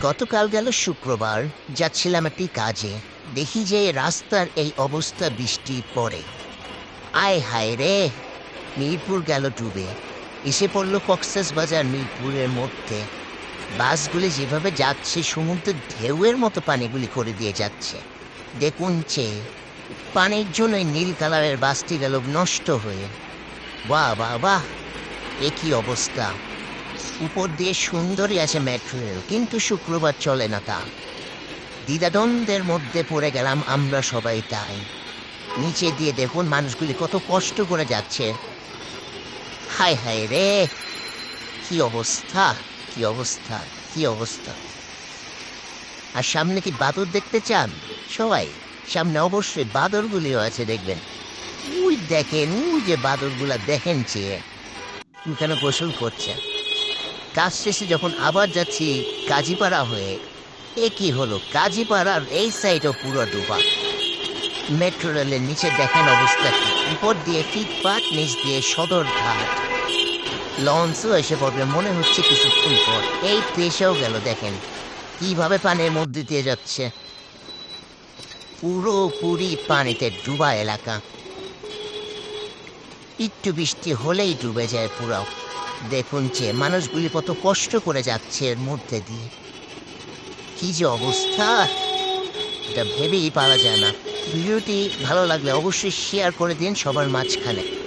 গতকাল গেল শুক্রবার, যাচ্ছিলাম একটি কাজে। দেখি যে রাস্তার এই অবস্থা বৃষ্টি পড়ে। আয় হায় রে, মিরপুর গেল ডুবে। এসে পড়ল কক্সেস বাজার মিরপুরের মধ্যে। বাসগুলি যেভাবে যাচ্ছে সমুদ্রের ঢেউয়ের মতো পানিগুলি করে দিয়ে যাচ্ছে। দেখুন চেয়ে পানির জন্য এই নীল কালারের বাসটি গেল নষ্ট হয়ে। বাহ বাহ বাহ, এ অবস্থা। উপর দিয়ে সুন্দরই আছে মেট্রো কিন্তু শুক্রবার চলে না তা। দ্বিধাদ্বন্দ্বের মধ্যে পড়ে গেলাম আমরা সবাই তাই। নিচে দিয়ে দেখুন মানুষগুলি কত কষ্ট করে যাচ্ছে। হায় হায় রে! কি অবস্থা কি অবস্থা কি অবস্থা। আর সামনে কি বাদর দেখতে চান? সবাই, সামনে অবশ্যই বাদরগুলিও আছে, দেখবেন। ওই দেখেন ওই যে বাদরগুলা দেখেন চেয়ে। কেন গোসল করছে? কাজ শেষে যখন আবার যাচ্ছি কাজীপাড়া হয়ে, এ কি হলো? কাজীপাড়ার এই সাইডও পুরো ডুবা। মেট্রো রেলের নিচে দেখেন অবস্থা কি। উপর দিয়ে ফিটপাট নিচ দিয়ে সদর ঘাট। লঞ্চও এসে পড়বে, মনে হচ্ছে কিছুক্ষণ পর এই পেশেও গেল, দেখেন। কীভাবে পানির মধ্যে দিয়ে যাচ্ছে। পুরোপুরি পানিতে ডুবা এলাকা। একটু বৃষ্টি হলেই ডুবে যায় পুরো। দেখুন যে, মানুষগুলি কত কষ্ট করে যাচ্ছে এর মধ্যে দিয়ে। কি যে অবস্থা! এটা ভেবেই পারা যায় না। ভিডিওটি ভালো লাগলে অবশ্যই শেয়ার করে দিন সবার মাঝখানে।